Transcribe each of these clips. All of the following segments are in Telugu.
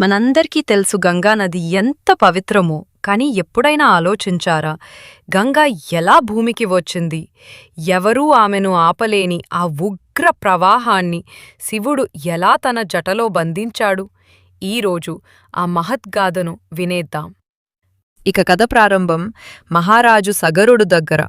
మనందరికీ తెలుసు గంగానది ఎంత పవిత్రమో కాని ఎప్పుడైనా ఆలోచించారా గంగా ఎలా భూమికి వచ్చింది? ఎవరూ ఆమెను ఆపలేని ఆ ఉగ్ర ప్రవాహాన్ని శివుడు ఎలా తన జటలో బంధించాడు? ఈరోజు ఆ మహద్గాథను వినేద్దాం. ఇక కథ ప్రారంభం మహారాజు సగరుడు దగ్గర.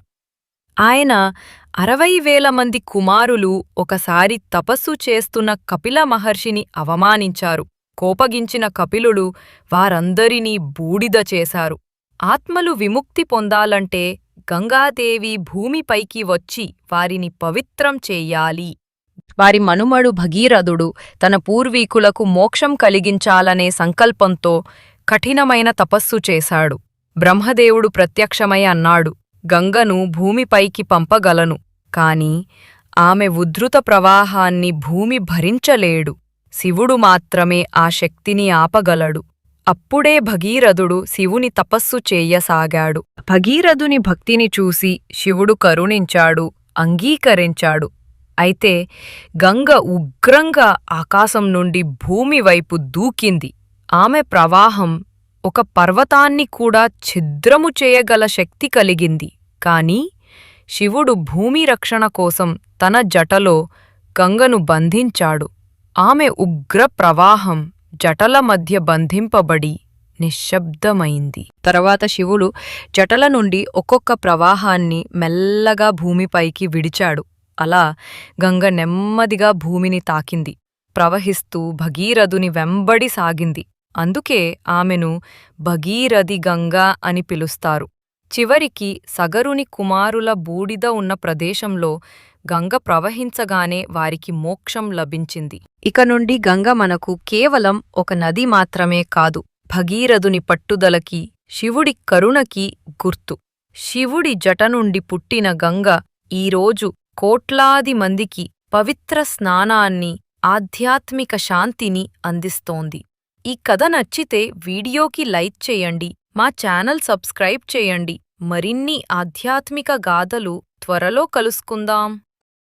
ఆయన అరవై వేల మంది కుమారులు ఒకసారి తపస్సు చేస్తున్న కపిల మహర్షిని అవమానించారు. కోపగించిన కపిలుడు వారందరినీ బూడిద చేశారు. ఆత్మలు విముక్తి పొందాలంటే గంగాదేవి భూమిపైకి వచ్చి వారిని పవిత్రం చెయ్యాలి వారి మనుమడు భగీరథుడు తన పూర్వీకులకు మోక్షం కలిగించాలనే సంకల్పంతో కఠినమైన తపస్సు చేశాడు. బ్రహ్మదేవుడు ప్రత్యక్షమై అన్నాడు గంగను భూమిపైకి పంపగలను. కాని ఆమె ఉద్ధృత ప్రవాహాన్ని భూమి భరించలేడు. శివుడు మాత్రమే ఆ శక్తిని ఆపగలడు. అప్పుడే భగీరథుడు శివుని తపస్సు చేయసాగాడు. భగీరథుని భక్తిని చూసి శివుడు కరుణించాడు అంగీకరించాడు. అయితే గంగ ఉగ్రంగా ఆకాశం నుండి భూమి వైపు దూకింది. ఆమె ప్రవాహం ఒక పర్వతాన్ని కూడా ఛిద్రము చేయగల శక్తి కలిగింది. కాని శివుడు భూమి రక్షణ కోసం తన జటలో గంగను బంధించాడు. ఆమె ఉగ్ర ప్రవాహం జటల మధ్య బంధింపబడి నిశ్శబ్దమైంది. తర్వాత శివుడు జటల నుండి ఒక్కొక్క ప్రవాహాన్ని మెల్లగా భూమిపైకి విడిచాడు. అలా గంగ నెమ్మదిగా భూమిని తాకింది. ప్రవహిస్తూ భగీరథుని వెంబడి సాగింది. అందుకే ఆమెను భగీరథి గంగా అని పిలుస్తారు. చివరికి సగరుని కుమారుల బూడిద ఉన్న ప్రదేశంలో గంగ ప్రవహించగానే వారికి మోక్షం లభించింది. ఇక నుండి గంగ మనకు కేవలం ఒక నది మాత్రమే కాదు భగీరథుని పట్టుదలకి శివుడి కరుణకి గుర్తు. శివుడి జట నుండి పుట్టిన గంగ ఈరోజు కోట్లాది మందికి పవిత్ర స్నానాన్ని ఆధ్యాత్మిక శాంతిని అందిస్తోంది. ఈ కథ నచ్చితే వీడియోకి లైక్ చేయండి మా ఛానల్ సబ్స్క్రైబ్ చేయండి. మరిన్ని ఆధ్యాత్మిక గాథలు త్వరలో కలుసుకుందాం.